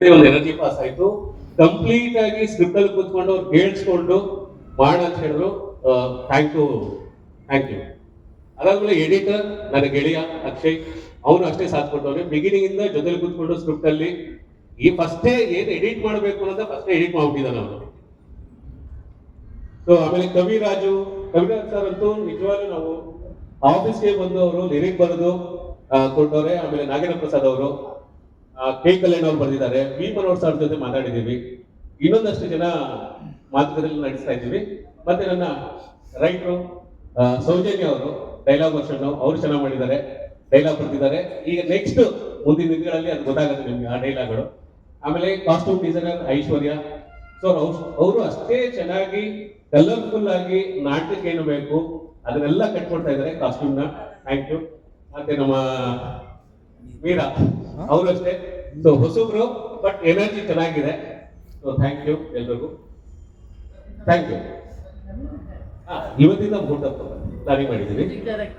ಒಂದು energy pass ಆಯ್ತು. Complete ಆಗಿ ಸ್ಕ್ರಿಪ್ಟ್ ಅಲ್ಲಿ ಕೂತ್ಕೊಂಡು ಅವ್ರು ಕೇಳಿಸ್ಕೊಂಡು ಮಾಡ ಅಂತ ಹೇಳಿದ್ರು. ಥ್ಯಾಂಕ್ ಯು ಥ್ಯಾಂಕ್ ಯು ಅದಾದ್ಮೇಲೆ ಎಡಿಟರ್ ನನ್ನ ಗೆಳೆಯ ಅಕ್ಷಯ್, ಅವನು ಅಷ್ಟೇ ಸಾಥ್ ಕೊಟ್ಟವ್ರೆ ಬಿಗಿನಿಂಗ್ ಇಂದ ಜೊತೆಲಿ ಕೂತ್ಕೊಂಡು ಸ್ಕ್ರಿಪ್ಟ್ ಅಲ್ಲಿ ಈ ಫಸ್ಟೇ ಏನ್ ಎಡಿಟ್ ಮಾಡಬೇಕು ಅನ್ನೋದ ಫಸ್ಟೇ ಎಡಿಟ್ ಮಾಡ್ಬಿಟ್ಟಿದ್ದಾನೆ ಅವನು. ಸೊ ಆಮೇಲೆ ಕವಿರಾಜು, ಕವಿರಾಜ್ ಸರ್ ಅಂತೂ ನಿಜವಾಗ್ಲೂ ನಾವು ಆಫೀಸ್ಗೆ ಬಂದು ಅವರು ಲಿರಿಕ್ ಬರೆದು ಕೊಟ್ಟವ್ರೆ. ಆಮೇಲೆ ನಾಗೇಂದ್ರ ಪ್ರಸಾದ್ ಅವರು. ಕೆ ಕಲ್ಯಾಣ್ ಅವ್ರು ಬರೆದಿದ್ದಾರೆ. ವಿ ಸರ್ ಜೊತೆ ಮಾತಾಡಿದ್ದೀವಿ. ಇನ್ನೊಂದಷ್ಟು ಜನ ಮಾತುಕತೆಯಲ್ಲಿ ನಡೆಸ್ತಾ ಇದ್ದೀವಿ. ಮತ್ತೆ ನನ್ನ ರೈಟ್ರು ಸೌಜನ್ಯ ಅವರು, ಡೈಲಾಗ್ ವರ್ಷನ್ ಅವರು ಚೆನ್ನಾಗಿ ಮಾಡಿದ್ದಾರೆ. ಡೈಲಾಗ್ ಬರ್ತಿದ್ದಾರೆ ಈಗ ನೆಕ್ಸ್ಟ್ ಮುಂದಿನ ದಿನಗಳಲ್ಲಿ ಅದು ಗೊತ್ತಾಗುತ್ತೆ ನಿಮ್ಗೆ ಆ ಡೈಲಾಗ್ಗಳು. ಆಮೇಲೆ ಕಾಸ್ಟ್ಯೂಮ್ ಡಿಸೈನರ್ ಐಶ್ವರ್ಯ. ಸೊ ಅವರು ಅಷ್ಟೇ ಚೆನ್ನಾಗಿ ಕಲರ್ಫುಲ್ ಆಗಿ ನಾಟಕಕ್ಕೆ ಏನು ಬೇಕು, ಅದನ್ನೆಲ್ಲ ಕಟ್ಕೊಡ್ತಾ ಇದ್ದಾರೆ ಕಾಸ್ಟ್ಯೂಮ್ನ ಥ್ಯಾಂಕ್ ಯು ಮತ್ತೆ ನಮ್ಮ ವೀರ. ಅವರು ಅಷ್ಟೇ ಸೊ ಹೊಸಬ್ರು ಬಟ್ ಎನರ್ಜಿ ಚೆನ್ನಾಗಿದೆ. ಸೊ ಥ್ಯಾಂಕ್ ಯು ಎಲ್ರಿಗೂ. ಥ್ಯಾಂಕ್ ಯು ಇವತ್ತಿಂದ ಮುಹೂರ್ತ ಪ್ಲಾನಿಂಗ್ ಮಾಡಿದ್ದೀವಿ. Correct.